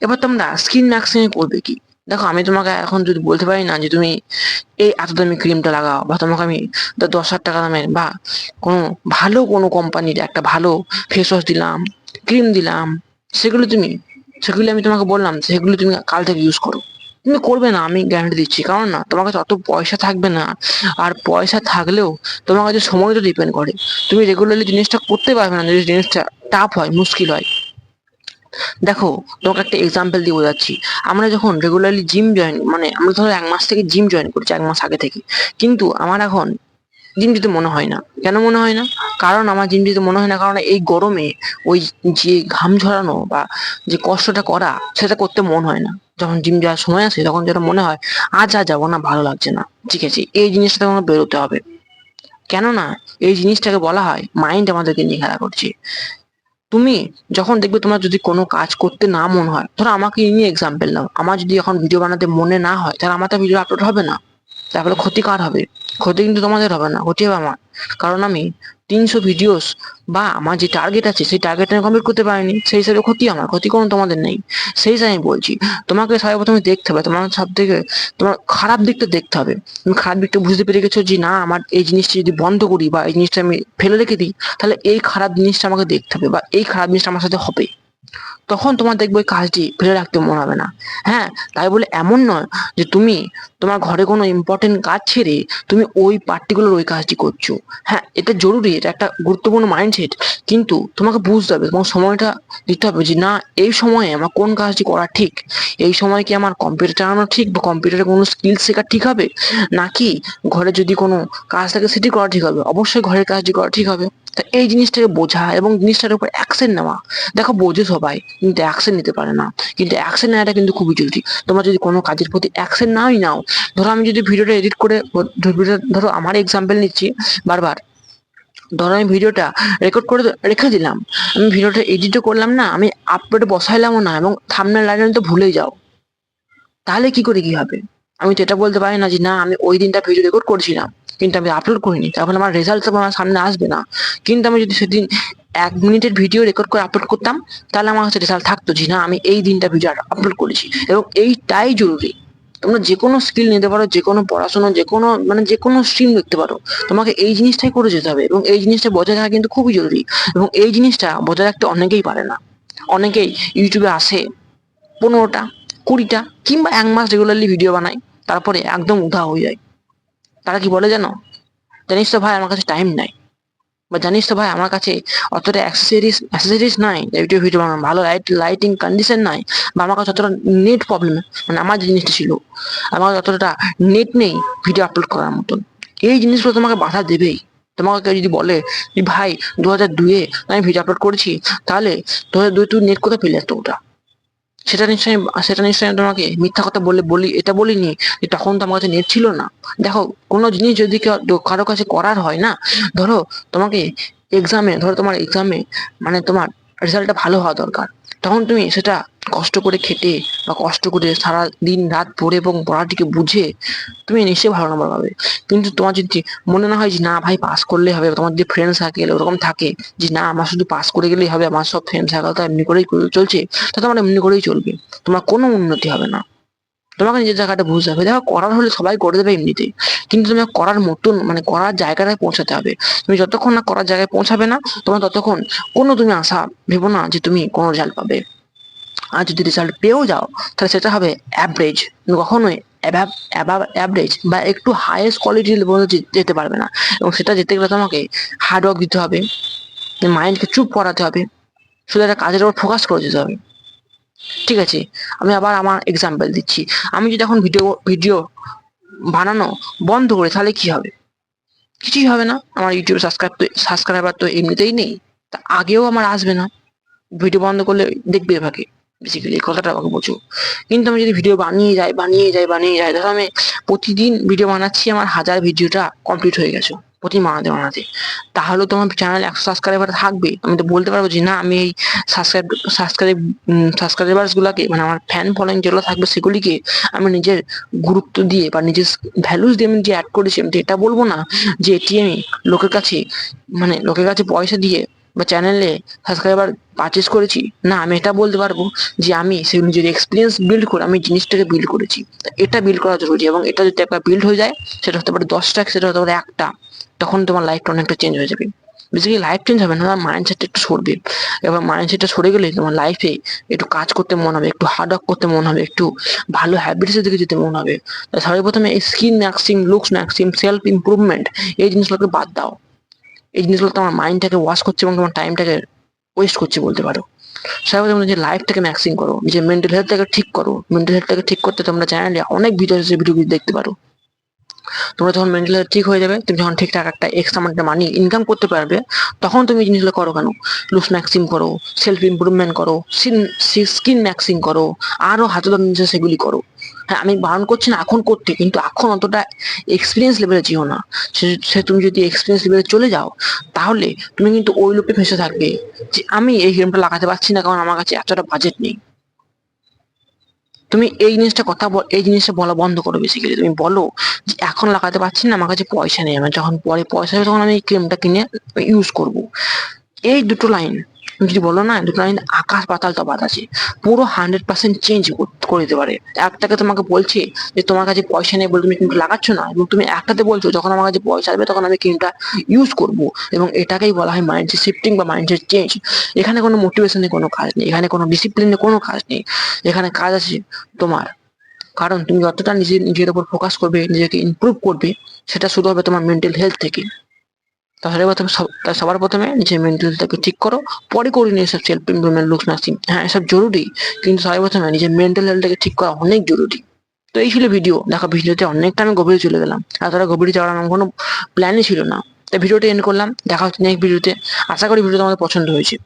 এবার তোমরা স্কিন ম্যাক্সিমে করবে কি? দেখো, আমি তোমাকে এখন যদি বলতে পারি না যে তুমি এই এত দামি ক্রিমটা লাগাও বা তোমাকে আমি দশ হাজার টাকা দামের বা কোনো ভালো কোনো কোম্পানির একটা ভালো ফেস ওয়াশ দিলাম ক্রিম দিলাম, সেগুলো তুমি, সেগুলো আমি তোমাকে বললাম, সেগুলো তুমি কাল থেকে ইউজ করো। তুমি করবে না, আমি গ্যারান্টি দিচ্ছি। কারণ না, তোমার কাছে অত পয়সা থাকবে না। আর পয়সা থাকলেও তোমার কাছে সময় তো ডিপেন্ড করে। তুমি রেগুলারলি জিনিসটা করতে পারবে না, যদি জিনিসটা টাফ হয়, মুশকিল হয়। দেখো, তোমাকে একটা এক্সাম্পল দিয়ে বোঝাচ্ছি। আমরা যখন রেগুলারলি জিম জয়েন মানে আমরা ধরো এক মাস থেকে জিম জয়েন করছি, এক মাস আগে থেকে। কিন্তু আমার এখন জিম যেতে মনে হয় না। কেন মনে হয় না? কারণ আমার জিম যেতে মনে হয় না, কারণ এই গরমে ওই যে ঘাম ঝরানো বা যে কষ্টটা করা, সেটা করতে মন হয় না। যখন জিম যাওয়ার সময় আসে, তখন যেটা মনে হয়, আজ আর যাব না, ভালো লাগছে না। ঠিক আছে? এই জিনিসটা তোমাকে বেরোতে হবে। কেননা, এই জিনিসটাকে বলা হয় মাইন্ড আমাদেরকে নিয়ে খেলা করছে। তুমি যখন দেখবে তোমার যদি কোনো কাজ করতে না মন হয়, ধরো আমাকে নিয়ে এক্সাম্পল নাও, আমার যদি এখন ভিডিও বানাতে মনে না হয়, তাহলে আমার তো ভিডিও আপলোড হবে না। তারপরে ক্ষতি কার হবে। ক্ষতি কিন্তু তোমাদের হবে না, ক্ষতি হবে আমার। কারণ আমি তিনশো ভিডিওস বা আমার যে টার্গেট আছে, সেই টার্গেট আমি কমপ্লিট করতে পারিনি, সেই হিসাবে ক্ষতি আমার, ক্ষতি কোনো তোমাদের নেই। সেই হিসাবে আমি বলছি, তোমাকে সর্বপ্রথমে দেখতে হবে, তোমার সব থেকে তোমার খারাপ দিকটা দেখতে হবে। তুমি খারাপ দিকটা বুঝতে পেরে গেছো যে, না, আমার এই জিনিসটা যদি বন্ধ করি বা এই জিনিসটা আমি ফেলে রেখে দিই, তাহলে এই খারাপ জিনিসটা আমাকে দেখতে হবে বা এই খারাপ জিনিসটা আমার সাথে হবে। তখন তোমার দেখবে ওই কাজটি ফেলে রাখতে মন হবে না। হ্যাঁ তাই বলে এমন নয় যে তুমি তোমার ঘরে কোনো ইম্পর্টেন্ট কাজ ছেড়ে তুমি ওই পার্টিকুলার ওই কাজটি করছ। হ্যাঁ এটা জরুরি, এটা একটা গুরুত্বপূর্ণ মাইন্ডসেট কিন্তু তোমাকে বুঝতে হবে, তোমার সময়টা দিতে হবে যে না, এই সময়ে আমার কোন কাজটি করা ঠিক? এই সময় কি আমার কম্পিউটার চালানো ঠিক বা কম্পিউটারে কোনো স্কিল শেখা ঠিক হবে? নাকি ঘরে যদি কোনো কাজ থাকে সেটি করা ঠিক হবে? অবশ্যই ঘরের কাজটি করা ঠিক হবে। এই জিনিসটাকে বোঝা এবং জিনিসটার উপর অ্যাকশন নেওয়া। দেখো বোঝে সবাই, কিন্তু অ্যাকশন নিতে পারে না। কিন্তু অ্যাকশন নেওয়াটা কিন্তু খুবই জরুরি। তোমরা যদি কোনো কাজের প্রতি অ্যাকশন নাওই নাও, ধরো আমি যদি ভিডিওটা এডিট করে, ধরো আমার এক্সাম্পল নিচ্ছি, বারবার। ধরো আমি ভিডিওটা রেকর্ড করে রেখে দিলাম। আমি ভিডিওটা এডিটও করলাম না, আমি আপলোডে বসাইলামও না এবং থামনেল লাইন তো ভুলেই যাও। তাহলে কি করে কি হবে? আমি তো এটা বলতে পারি না যে, না, আমি ওই দিনটা ভিডিও রেকর্ড করেছিলাম। কিন্তু আমি আপলোড করিনি। তারপরে আমার রেজাল্ট তো আমার সামনে আসবে না। কিন্তু আমি যদি সেদিন এক মিনিটের ভিডিও রেকর্ড করে আপলোড করতাম, তাহলে আমার কাছে রেজাল্ট থাকতো যে, না, আমি এই দিনটা ভিডিও আপলোড করেছি। এবং এইটাই জরুরি। তোমরা যে কোনো স্কিল নিতে পারো যে কোনো পড়াশোনা যে কোনো মানে যে কোনো স্ট্রিম দেখতে পারো। তোমাকে এই জিনিসটাই করে যেতে হবে এবং এই জিনিসটা বজায় রাখা কিন্তু খুবই জরুরি। এবং এই জিনিসটা বজায় রাখতে অনেকেই পারে না। অনেকেই ইউটিউবে আসে পনেরোটা, কুড়িটা কিংবা এক মাস রেগুলারলি ভিডিও বানায়, তারপরে একদম উধা হয়ে যায়। তারা কি বলে জানো? জানিস তো ভাই, আমার কাছে টাইম নাই। বা জানিস তো ভাই, আমার কাছে অতটা অ্যাক্সেসরিজ অ্যাক্সেসরিজ নাই ইউটিউব ভিডিও বানানো। ভালো লাইট লাইটিং কন্ডিশন নাই, বা আমার কাছে অতটা নেট প্রবলেম মানে আমার যে জিনিসটা ছিল, আমার অতটা নেট নেই ভিডিও আপলোড করার মতন। এই জিনিসগুলো তোমাকে বাধা দেবেই। তোমাকে কেউ যদি বলে যে, ভাই দু হাজার দুয়ে আমি ভিডিও আপলোড করেছি, তাহলে দু হাজার দুই তুই নেট কোথায় পেলে এত ওটা? সেটা নিশ্চয়ই সেটা নিশ্চয়ই তোমাকে মিথ্যা কথা বলে, বলি, এটা বলিনি, যে তখন তো আমার কাছে নেট ছিল না। দেখো, কোনো জিনিস যদি কারও কাছে করার হয় না, ধরো, তোমাকে এক্সামে ধরো তোমার এক্সামে মানে তোমার রেজাল্টটা ভালো হওয়া দরকার, তখন তুমি সেটা কষ্ট করে খেটে বা কষ্ট করে সারা দিন রাত পড়ে এবং পড়াটিকে বুঝে তুমি নিশ্চয়ই ভালো নম্বর পাবে। কিন্তু তোমার যদি মনে না হয় যে, না ভাই পাস করলেই হবে। তোমার যে ফ্রেন্ড সার্কেল ওরকম থাকে যে, না, আমার শুধু পাস করে গেলেই হবে, আমার সব ফ্রেন্ড সার্কেল তো এমনি করেই চলছে তা তোমার এমনি করেই চলবে। তোমার কোনো উন্নতি হবে না। তোমাকে নিজের জায়গাটা বুঝতে হবে। দেখো, করার হলে সবাই করে দেবে এমনিতেই। কিন্তু তুমি করার মতন মানে করার জায়গাটায় পৌঁছাতে হবে। তুমি যতক্ষণ না করার জায়গায় পৌঁছাবে না, তোমার ততক্ষণ কোনো তুমি আশা ভেবো না যে, তুমি কোনো রেজাল্ট পাবে। আর যদি রেজাল্ট পেয়েও যাও, তাহলে সেটা হবে অ্যাভারেজ কখনোই অ্যাভারেজ বা একটু হাইয়েস্ট কোয়ালিটির পর্যন্ত যেতে পারবে না। এবং সেটা যেতে গেলে তোমাকে হার্ডওয়ার্ক দিতে হবে মাইন্ডকে চুপ করাতে হবে, শুধু একটা কাজের উপর ফোকাস করে যেতে হবে। ঠিক আছে? আমি আবার আমার এক্সাম্পল দিচ্ছি। আমি যদি এখন ভিডিও ভিডিও বানানো বন্ধ করি, তাহলে কি হবে? কিছুই হবে না। আমার ইউটিউব সাবস্ক্রাইব তো সাবস্ক্রাইবার তো এমনিতেই নেই। তা আগেও আমার আসবে না। ভিডিও বন্ধ করলে দেখবে এভাবে। বেসিক্যালি এই কথাটা আমাকে বোঝো কিন্তু আমি যদি ভিডিও বানিয়ে যাই বানিয়ে যাই বানিয়ে যাই, ধরো আমি প্রতিদিন ভিডিও বানাচ্ছি, আমার হাজার ভিডিওটা কমপ্লিট হয়ে গেছে প্রতি বানাতে বানাতে। তাহলে তোমার চ্যানেল একশো সাবস্ক্রাইবার থাকবে। আমি তো বলতে পারব যে, না, আমি এই সাবস্ক্রাইব সাবস্ক্রাইব সাবস্ক্রাইবার্সগুলোকে মানে আমার ফ্যান ফলোয়িং যেগুলো থাকবে সেগুলিকে আমি নিজের গুরুত্ব দিয়ে বা নিজের ভ্যালুস দিয়ে আমি যে অ্যাড করেছি, আমি তো এটা বলব না যে এটি আমি লোকের কাছে মানে লোকের কাছে পয়সা দিয়ে বা চ্যানেলে সাবস্ক্রাইবার পারচেস করেছি, না, আমি এটা বলতে পারব যে আমি সে নিজের এক্সপিরিয়েন্স বিল্ড করে, আমি জিনিসটাকে বিল্ড করেছি। এটা বিল্ড করা জরুরি এবং এটা যদি একবার বিল্ড হয়ে যায়, সেটা হতে পারে দশটা, সেটা হতে পারে একটা, তখন তোমার লাইফটা অনেকটা চেঞ্জ হয়ে যাবে। বেসিক্যালি লাইফ চেঞ্জ হবে না, তোমার মাইন্ডসেটটা একটু সরবে। এবার মাইন্ডসেটটা সরে গেলে তোমার লাইফে একটু কাজ করতে মন হবে, একটু হার্ড ওয়ার্ক করতে মন হবে, একটু ভালো হ্যাবিটসের দিকে যেতে মন হবে। সর্বপ্রথমে skin maxing looks maxing self improvement এই জিনিসগুলোকে বাদ দাও। এই জিনিসগুলো তোমার মাইন্ডটাকে ওয়াশ করছে এবং তোমার টাইমটাকে ওয়েস্ট করছে বলতে পারো। সর্বপ্রথম যে লাইফটাকে ম্যাক্সিং করো নিজের মেন্টাল হেলথটাকে ঠিক করো মেন্টাল হেলথটাকে ঠিক করতে তোমরা চ্যানেলে অনেক ভিডিও আছে ভিডিওগুলো দেখতে পারো। তোমরা যখন মেন্টাল হেলথ ঠিক হয়ে যাবে, তুমি যখন ঠিকঠাক একটা এক্স অ্যামাউন্ট মানি ইনকাম করতে পারবে, তখন তুমি জিনিসগুলো করো কেন? লুজ ম্যাক্সিং করো সেলফ ইমপ্রুভমেন্ট করো স্কিন ম্যাক্সিং করো আরও হাতে ধরে সেগুলি করো। হ্যাঁ আমি বারণ করছি না, এখন করতে, কিন্তু এখন অতটা এক্সপিরিয়েন্স লেভেলে যেও না। সে তুমি যদি এক্সপিরিয়েন্স লেভেলে চলে যাও, তাহলে তুমি কিন্তু ওই লোপে ফেসে থাকবে যে আমি এই গেমটা লাগাতে পারছি না, কারণ আমার কাছে এতটা বাজেট নেই। তুমি এই জিনিসটা কথা বল, এই জিনিসটা বলা বন্ধ করো বেসিক্যালি তুমি বলো যে এখন লাগাতে পারছি না, আমার কাছে পয়সা নেই। আমার যখন পরে পয়সা হবে তখন আমি এই ক্রিমটা কিনে ইউজ করব। এই দুটো লাইন তুমি যদি বলো না? দুটো লাইন আকাশ পাতাল তফাৎ আছে। পুরো হান্ড্রেড পার্সেন্ট চেঞ্জ করে দিতে পারে। একটাকে তোমাকে বলছে যে তোমার কাছে পয়সা নেই বলে তুমি ক্রিমটা লাগাচ্ছ না এবং তুমি একটাতে বলছো যখন আমার কাছে পয়সা আসবে তখন আমি ক্রিমটা ইউজ করব। এবং এটাকেই বলা হয় মাইন্ডসেট শিফটিং বা মাইন্ডসেট চেঞ্জ এখানে কোনো মোটিভেশনের কোনো কাজ নেই। এখানে কোনো ডিসিপ্লিনের কোনো কাজ নেই। এখানে কাজ আছে তোমার। কারণ তুমি যতটা নিজের নিজের উপর ফোকাস করবে, নিজেকে ইমপ্রুভ করবে, সেটা শুরু হবে তোমার মেন্টাল হেলথ থেকে। তাহলে প্রথমে সব- সবার প্রথমে নিজের মেন্টাল হেলথটাকে ঠিক করো, পরে করে নিয়ে এসব সেলফ ইমপ্রুভমেন্ট লুকস নার্সিং হ্যাঁ এসব জরুরি, কিন্তু সবাই প্রথমে নিজের মেন্টাল হেলথটাকে ঠিক করা অনেক জরুরি। তো এই ছিল ভিডিও দেখা, ভিডিওতে অনেকটা আমি গভীরে চলে গেলাম। আর তারা গভীরে যাওয়ার আমার কোনো প্ল্যানই ছিল না। তাই ভিডিওটা এন্ড করলাম। দেখা হচ্ছে নেক্সট ভিডিওতে আশা করি ভিডিও তোমাদের পছন্দ হয়েছে।